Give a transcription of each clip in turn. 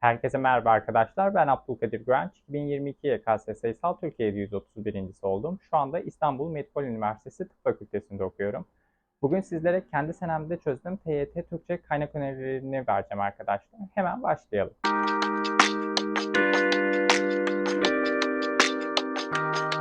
Herkese merhaba arkadaşlar. Ben Abdülkadir Güvenç. 2022 YKS Sayısal Türkiye'de 131. oldum. Şu anda İstanbul Medipol Üniversitesi Tıp Fakültesi'nde okuyorum. Bugün sizlere kendi senemde çözdüğüm TYT Türkçe kaynak önerilerini vereceğim arkadaşlar. Hemen başlayalım.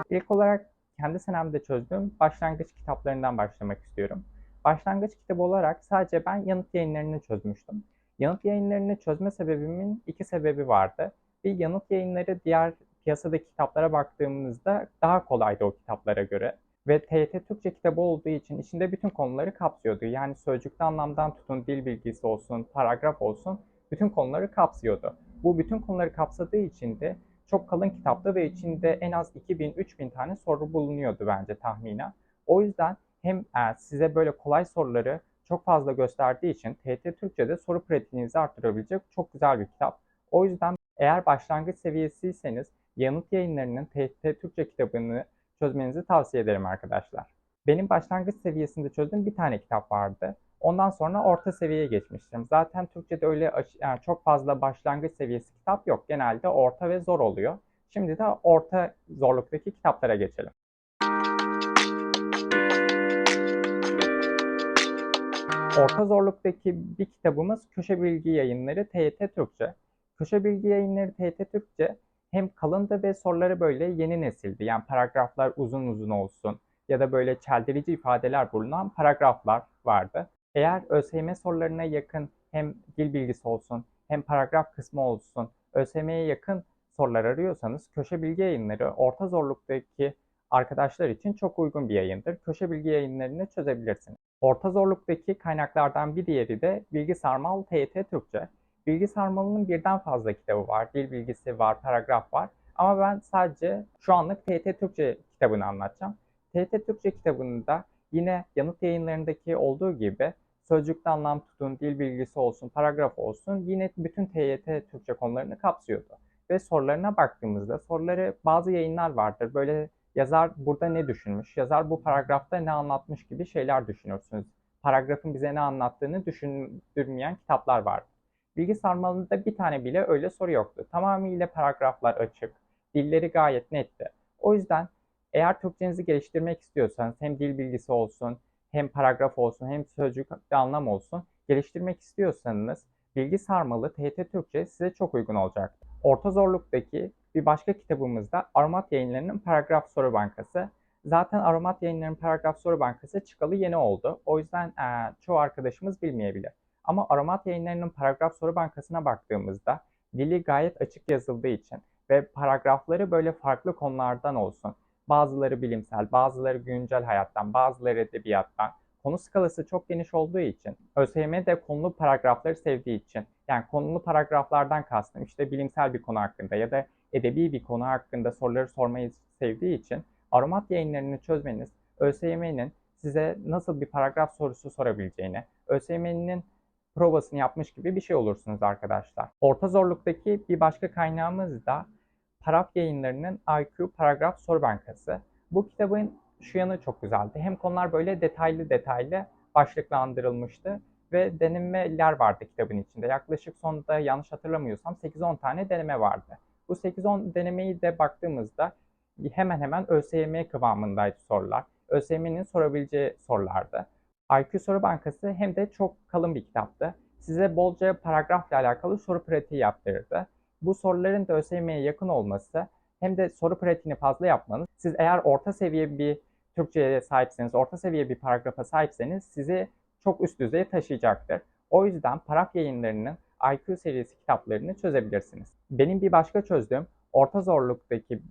İlk olarak kendi senemde çözdüğüm başlangıç kitaplarından başlamak istiyorum. Başlangıç kitabı olarak sadece ben yanıt yayınlarını çözmüştüm. Yanıt yayınlarını çözme sebebimin iki sebebi vardı. Bir yanıt yayınları diğer piyasadaki kitaplara baktığımızda daha kolaydı o kitaplara göre. Ve TYT Türkçe kitabı olduğu için içinde bütün konuları kapsıyordu. Yani sözcükte anlamdan tutun, dil bilgisi olsun, paragraf olsun bütün konuları kapsıyordu. Bu bütün konuları kapsadığı için de çok kalın kitaptı ve içinde en az 2000-3000 tane soru bulunuyordu bence tahminen. O yüzden hem e, size böyle kolay soruları çok fazla gösterdiği için TYT Türkçe'de soru pratiğinizi arttırabilecek çok güzel bir kitap. O yüzden eğer başlangıç seviyesiyseniz yanıt yayınlarının TYT Türkçe kitabını çözmenizi tavsiye ederim arkadaşlar. Benim başlangıç seviyesinde çözdüğüm bir tane kitap vardı. Ondan sonra orta seviyeye geçmiştim. Zaten Türkçe'de öyle yani çok fazla başlangıç seviyesi kitap yok. Genelde orta ve zor oluyor. Şimdi de orta zorluktaki kitaplara geçelim. Orta zorluktaki bir kitabımız Köşe Bilgi Yayınları TYT Türkçe. Köşe Bilgi Yayınları TYT Türkçe hem kalındı ve soruları böyle yeni nesildi. Yani paragraflar uzun uzun olsun ya da böyle çeldirici ifadeler bulunan paragraflar vardı. Eğer ÖSYM sorularına yakın hem dil bilgisi olsun hem paragraf kısmı olsun ÖSYM'ye yakın sorular arıyorsanız Köşe Bilgi Yayınları orta zorluktaki arkadaşlar için çok uygun bir yayındır. Köşe Bilgi Yayınlarını çözebilirsiniz. Orta zorluktaki kaynaklardan bir diğeri de Bilgi Sarmal TYT Türkçe. Bilgi Sarmalı'nın birden fazla kitabı var. Dil bilgisi var, paragraf var. Ama ben sadece şu anlık TYT Türkçe kitabını anlatacağım. TYT Türkçe kitabında yine yanıt yayınlarındaki olduğu gibi sözcükte anlam tutun, dil bilgisi olsun, paragraf olsun yine bütün TYT Türkçe konularını kapsıyordu. Ve sorularına baktığımızda soruları bazı yayınlar vardır. Böyle yazar burada ne düşünmüş, yazar bu paragrafta ne anlatmış gibi şeyler düşünürsünüz. Paragrafın bize ne anlattığını düşündürmeyen kitaplar var. Bilgi sarmalında bir tane bile öyle soru yoktu. Tamamıyla paragraflar açık, dilleri gayet netti. O yüzden eğer Türkçenizi geliştirmek istiyorsanız hem dil bilgisi olsun, hem paragraf olsun, hem sözcük anlam olsun geliştirmek istiyorsanız Bilgi Sarmalı TYT Türkçe size çok uygun olacak. Orta zorluktaki bir başka kitabımız da Aromat Yayınları'nın Paragraf Soru Bankası. Zaten Aromat Yayınları'nın Paragraf Soru Bankası çıkalı yeni oldu. O yüzden e, çoğu arkadaşımız bilmeyebilir. Ama Aromat Yayınları'nın Paragraf Soru Bankası'na baktığımızda dili gayet açık yazıldığı için ve paragrafları böyle farklı konulardan olsun. Bazıları bilimsel, bazıları güncel hayattan, bazıları edebiyattan. Konu skalası çok geniş olduğu için, ÖSYM de konulu paragrafları sevdiği için, yani konulu paragraflardan kastım işte bilimsel bir konu hakkında ya da edebi bir konu hakkında soruları sormayı sevdiği için aromat yayınlarını çözmeniz ÖSYM'nin size nasıl bir paragraf sorusu sorabileceğini, ÖSYM'nin provasını yapmış gibi bir şey olursunuz arkadaşlar. Orta zorluktaki bir başka kaynağımız da Paraf yayınlarının IQ Paragraf Soru Bankası. Bu kitabın şu yanı çok güzeldi. Hem konular böyle detaylı detaylı başlıklandırılmıştı ve denemeler vardı kitabın içinde. Yaklaşık sonunda yanlış hatırlamıyorsam 8-10 tane deneme vardı. Bu 8-10 denemeyi de baktığımızda hemen hemen ÖSYM kıvamındaydı sorular. ÖSYM'nin sorabileceği sorulardı. IQ Soru Bankası hem de çok kalın bir kitaptı. Size bolca paragrafla alakalı soru pratiği yaptırırdı. Bu soruların da ÖSYM'ye yakın olması hem de soru pratiğini fazla yapmanız, siz eğer orta seviye bir Türkçe'ye sahipseniz, orta seviye bir paragrafa sahipseniz sizi çok üst düzeye taşıyacaktır. O yüzden Paraf yayınlarının IQ serisi kitaplarını çözebilirsiniz. Benim bir başka çözdüğüm orta zorluktaki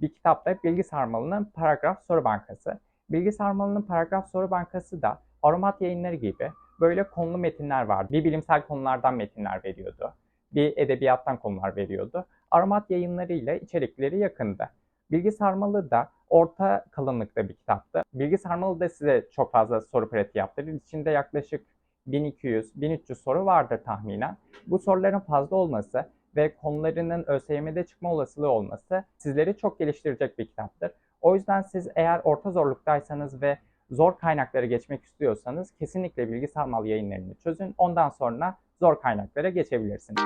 bir kitap da Bilgi Sarmalı'nın Paragraf Soru Bankası. Bilgi Sarmalı'nın Paragraf Soru Bankası da Aromat yayınları gibi böyle konulu metinler vardı. Bir bilimsel konulardan metinler veriyordu. Bir edebiyattan konular veriyordu. Aromat yayınlarıyla içerikleri yakındı. Bilgi Sarmalı da orta kalınlıkta bir kitaptı. Bilgi Sarmalı da size çok fazla soru pratiği yaptırır. İçinde yaklaşık 1200-1300 soru vardır tahminen. Bu soruların fazla olması ve konularının ÖSYM'de çıkma olasılığı olması sizleri çok geliştirecek bir kitaptır. O yüzden siz eğer orta zorluktaysanız ve zor kaynaklara geçmek istiyorsanız kesinlikle bilgisayar mal yayınlarını çözün. Ondan sonra zor kaynaklara geçebilirsiniz.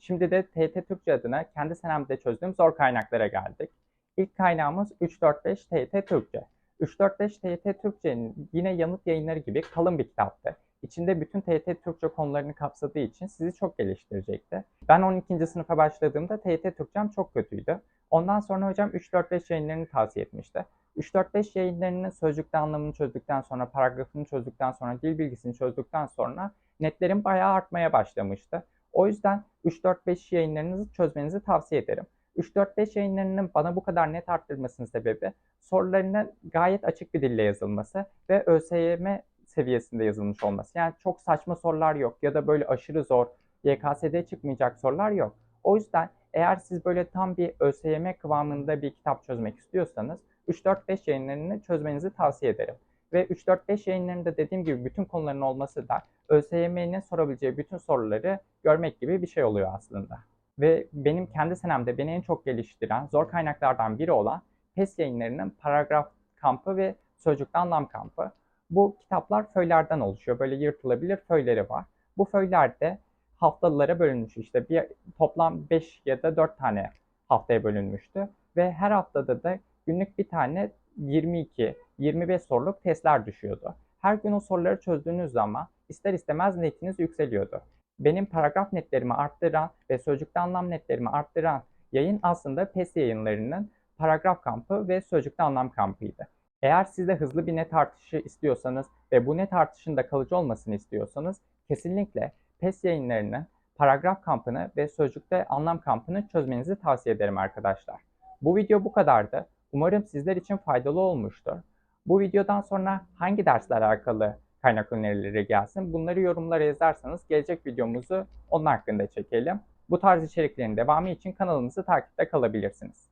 Şimdi de TET Türkçe adına kendi senemde çözdüğüm zor kaynaklara geldik. İlk kaynağımız 345 TET Türkçe. 345 TYT Türkçe'nin yine yanıt yayınları gibi kalın bir kitaptı. İçinde bütün TYT Türkçe konularını kapsadığı için sizi çok geliştirecekti. Ben 12. sınıfa başladığımda TYT Türkçem çok kötüydü. Ondan sonra hocam 345 yayınlarını tavsiye etmişti. 3-4-5 yayınlarının sözcükte anlamını çözdükten sonra, paragrafını çözdükten sonra, dil bilgisini çözdükten sonra netlerim bayağı artmaya başlamıştı. O yüzden 3-4-5 yayınlarınızı çözmenizi tavsiye ederim. 3-4-5 yayınlarının bana bu kadar net arttırmasının sebebi sorularının gayet açık bir dille yazılması ve ÖSYM seviyesinde yazılmış olması. Yani çok saçma sorular yok ya da böyle aşırı zor, YKS'de çıkmayacak sorular yok. O yüzden eğer siz böyle tam bir ÖSYM kıvamında bir kitap çözmek istiyorsanız 3-4-5 yayınlarını çözmenizi tavsiye ederim. Ve 3-4-5 yayınlarında dediğim gibi bütün konuların olması da ÖSYM'nin sorabileceği bütün soruları görmek gibi bir şey oluyor aslında. Ve benim kendi senemde beni en çok geliştiren zor kaynaklardan biri olan PES yayınlarının paragraf kampı ve sözcükte anlam kampı. Bu kitaplar föylerden oluşuyor. Böyle yırtılabilir föyleri var. Bu föylerde haftalara bölünmüş işte bir toplam 5 ya da 4 tane haftaya bölünmüştü. Ve her haftada da günlük bir tane 22, 25 soruluk testler düşüyordu. Her gün o soruları çözdüğünüz zaman ister istemez netiniz yükseliyordu. Benim paragraf netlerimi arttıran ve sözcükte anlam netlerimi arttıran yayın aslında PES yayınlarının paragraf kampı ve sözcükte anlam kampıydı. Eğer siz de hızlı bir net artışı istiyorsanız ve bu net artışın da kalıcı olmasını istiyorsanız kesinlikle PES yayınlarının paragraf kampını ve sözcükte anlam kampını çözmenizi tavsiye ederim arkadaşlar. Bu video bu kadardı. Umarım sizler için faydalı olmuştur. Bu videodan sonra hangi dersler alakalı kaynak önerileri gelsin bunları yorumlara yazarsanız gelecek videomuzu onun hakkında çekelim. Bu tarz içeriklerin devamı için kanalımızı takipte kalabilirsiniz.